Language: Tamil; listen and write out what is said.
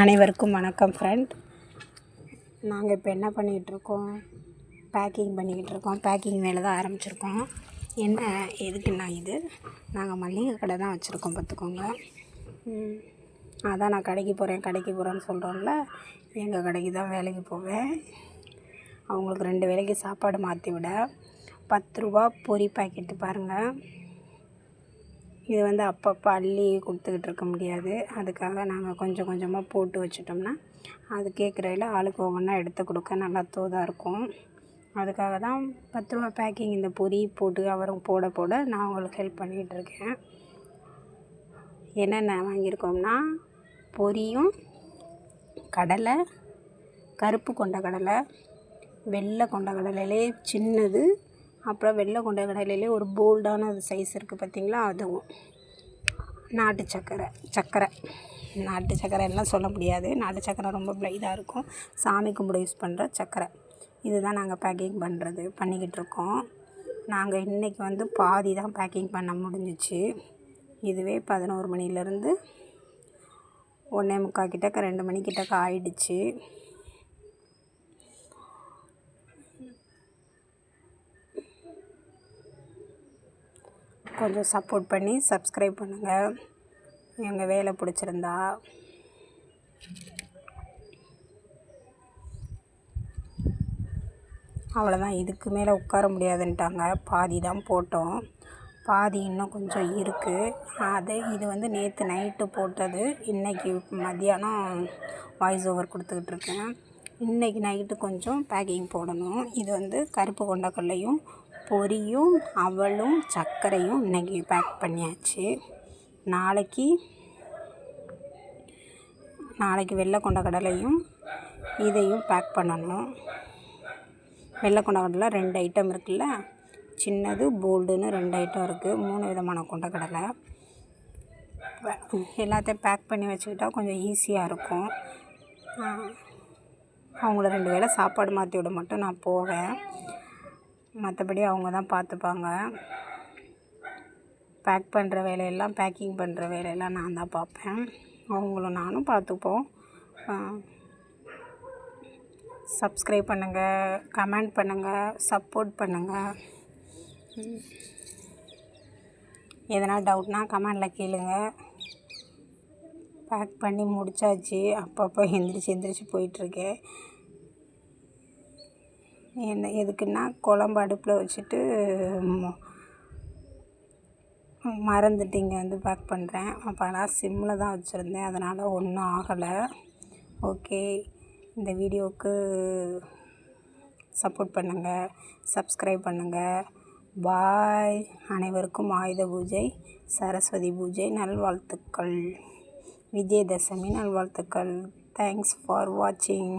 அனைவருக்கும் வணக்கம் ஃப்ரெண்ட் நாங்கள் இப்போ என்ன பண்ணிகிட்ருக்கோம் பேக்கிங் பண்ணிக்கிட்டு இருக்கோம். பேக்கிங் வேலை தான் ஆரம்பிச்சிருக்கோம். என்ன எதுக்குன்னா இது? நாங்கள் மளிகை கடை தான் வச்சுருக்கோம் பார்த்துக்கோங்க. அதான் நான் கடைக்கு போகிறேன் கடைக்கு போகிறேன்னு சொல்கிறோம்ல எங்கள் கடைக்கு தான் வேலைக்கு போவேன். அவங்களுக்கு ரெண்டு வேலைக்கு சாப்பாடு மாற்றி விட. பத்து ரூபா பொரி பாக்கெட்டு பாருங்கள் இது வந்து அப்பப்போ அள்ளி கொடுத்துக்கிட்டு இருக்க முடியாது. அதுக்காக நாங்கள் கொஞ்சம் கொஞ்சமாக போட்டு வச்சிட்டோம்னா அது கேட்குறதுல ஆளுக்கு ஒவ்வொன்றா எடுத்து கொடுக்க நல்லா தோதாக இருக்கும். அதுக்காக தான் பத்து ரூபா பேக்கிங் இந்த பொரி போட்டு அவரும் போட போட நான் உங்களுக்கு ஹெல்ப் பண்ணிகிட்டு இருக்கேன். என்னென்ன வாங்கியிருக்கோம்னா பொரியும் கடலை கருப்பு கொண்ட கடலை வெள்ளை கொண்ட கடலையிலே சின்னது அப்புறம் வெள்ளை கொண்ட கடலையிலே ஒரு போல்டான சைஸ் இருக்குது பார்த்தீங்களா? அதுவும். நாட்டு சர்க்கரை சர்க்கரை நாட்டு சக்கரை எல்லாம் சொல்ல முடியாது. நாட்டு சக்கரை ரொம்ப இதாக இருக்கும். சாமி கும்பிட யூஸ் பண்ணுற சக்கரை. இதுதான் நாங்கள் பேக்கிங் பண்ணுறது பண்ணிக்கிட்டு இருக்கோம். நாங்கள் இன்றைக்கி வந்து பாதி தான் பேக்கிங் பண்ண முடிஞ்சிச்சு. இதுவே பதினோரு மணிலேருந்து ஒன்றே முக்கால் கிட்டக்க ரெண்டு மணிக்கிட்டக்க ஆயிடுச்சு. கொஞ்சம் சப்போர்ட் பண்ணி சப்ஸ்கிரைப் பண்ணுங்கள் எங்கள் வேலை பிடிச்சிருந்தா. அவ்வளோதான் இதுக்கு மேலே உட்கார முடியாதுன்ட்டாங்க. பாதி தான் போட்டோம். பாதி இன்னும் கொஞ்சம் இருக்குது அது இது வந்து நேற்று நைட்டு போட்டது. இன்றைக்கி மத்தியானம் வாய்ஸ் ஓவர் கொடுத்துக்கிட்டு இருக்கேன். இன்றைக்கி நைட்டு கொஞ்சம் பேக்கிங் போடணும். இது வந்து கருப்பு கொண்டக்கடலையும் பொரியும் அவலும் சர்க்கரையும் இன்றைக்கி பேக் பண்ணியாச்சு. நாளைக்கு நாளைக்கு வெள்ளை கொண்ட கடலையும் இதையும் பேக் பண்ணணும். வெள்ளை கொண்ட கடலை ரெண்டு ஐட்டம் இருக்குல்ல? சின்னது போல்டுன்னு ரெண்டு ஐட்டம் இருக்குது மூணு விதமான கொண்டக்கடலை எல்லாத்தையும் பேக் பண்ணி வச்சுக்கிட்டா கொஞ்சம் ஈஸியாக இருக்கும். அவங்கள ரெண்டு வேளை சாப்பாடு மாற்றி விட மட்டும் நான் போவேன். மற்றபடி அவங்க தான் பார்த்துப்பாங்க. பேக் பண்ணுற வேலையெல்லாம் பேக்கிங் பண்ணுற வேலையெல்லாம் நான் தான் பார்ப்பேன். அவங்களும் நானும் பார்த்துப்போம். சப்ஸ்கிரைப் பண்ணுங்கள் கமெண்ட் பண்ணுங்கள் சப்போர்ட் பண்ணுங்கள் எதனா டவுட்னா கமெண்டில் கேளுங்க. பேக் பண்ணி முடிச்சாச்சு. அப்பப்போ எந்திரிச்சு எந்திரிச்சு போயிட்டுருக்கேன். என்ன எதுக்குன்னா குழம்பு அடுப்பில் வச்சுட்டு மறந்துட்டு இங்கே வந்து பேக் பண்ணுறேன் அப்போ நான் சிம்மில் தான் வச்சுருந்தேன். அதனால் ஒன்றும் ஆகலை. ஓகே இந்த வீடியோவுக்கு சப்போர்ட் பண்ணுங்கள் சப்ஸ்கிரைப் பண்ணுங்கள் பாய் அனைவருக்கும் ஆயுத பூஜை சரஸ்வதி பூஜை நல்வாழ்த்துக்கள். விஜயதசமி நல்வாழ்த்துக்கள். தேங்க்ஸ் ஃபார் வாட்சிங்